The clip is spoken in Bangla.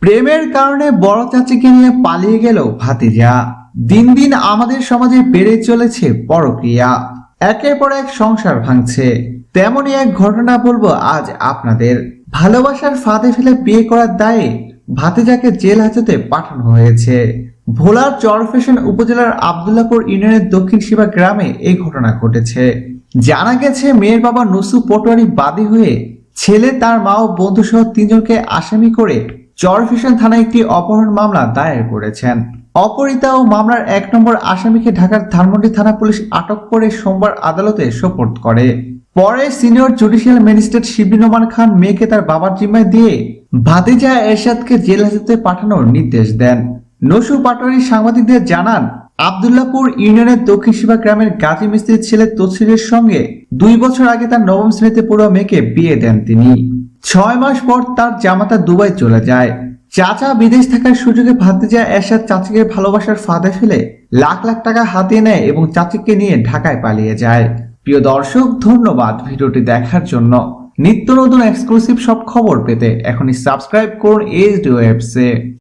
প্রেমের কারণে বড় চাচিকে নিয়ে পালিয়ে গেল ভাতিজা। দিন দিন আমাদের সমাজে বেড়ে চলেছে পরক্রিয়া। একের পর এক সংসার ভাঙছে। তেমনই এক ঘটনা বলব আজ আপনাদের। ভালোবাসার ফাঁদে ফেলে বিয়ে করার দায়ে ভাতিজাকে জেল হাজতে পাঠানো হয়েছে। ভোলার চরফেশন উপজেলার আবদুল্লাপুর ইউনিয়নের দক্ষিণ শিবা গ্রামে এই ঘটনা ঘটেছে। জানা গেছে, মেয়ের বাবা নসু পটোয়ারি বাদী হয়ে ছেলে, তার মা ও বন্ধু সহ তিনজনকে আসামি করে চরফেশন থানায় একটি অপহরণ মামলা দায়ের করেছেন। অপহৃতা ও মামলার এক নম্বর আসামিকে ঢাকার ধানমন্ডি থানা পুলিশ আটক করে সোমবার আদালতে সোপর্দ করে। পরে senior judicial magistrate Shibir Noman Khan মেয়েকে তার বাবার জিম্মায় দিয়ে ভাতিজা এরশাদকে জেল হাজতে পাঠানোর নির্দেশ দেন। নসু পাটোয়ারি সাংবাদিকদের জানান, আবদুল্লাপুর ইউনিয়নের দক্ষিণ শিবা গ্রামের গাজী মিস্ত্রির ছেলে তসিরের সঙ্গে দুই বছর আগে তার নবম শ্রেণীতে পড়ুয়া মেয়েকে বিয়ে দেন তিনি। ছয় মাস পর তার জামাতা দুবাই চলে যায়। চাচা বিদেশ থাকার সুযোগে ভাতিজা এরশাদ চাচিকে ভালোবাসার ফাঁদে ফেলে লাখ লাখ টাকা হাতিয়ে নেয় এবং চাচিকে নিয়ে ঢাকায় পালিয়ে যায়। প্রিয় দর্শক, ধন্যবাদ ভিডিওটি দেখার জন্য। নিত্য নতুন এক্সক্লুসিভ সব খবর পেতে এখনই সাবস্ক্রাইব করুন এইচ ডি ওয়েবসে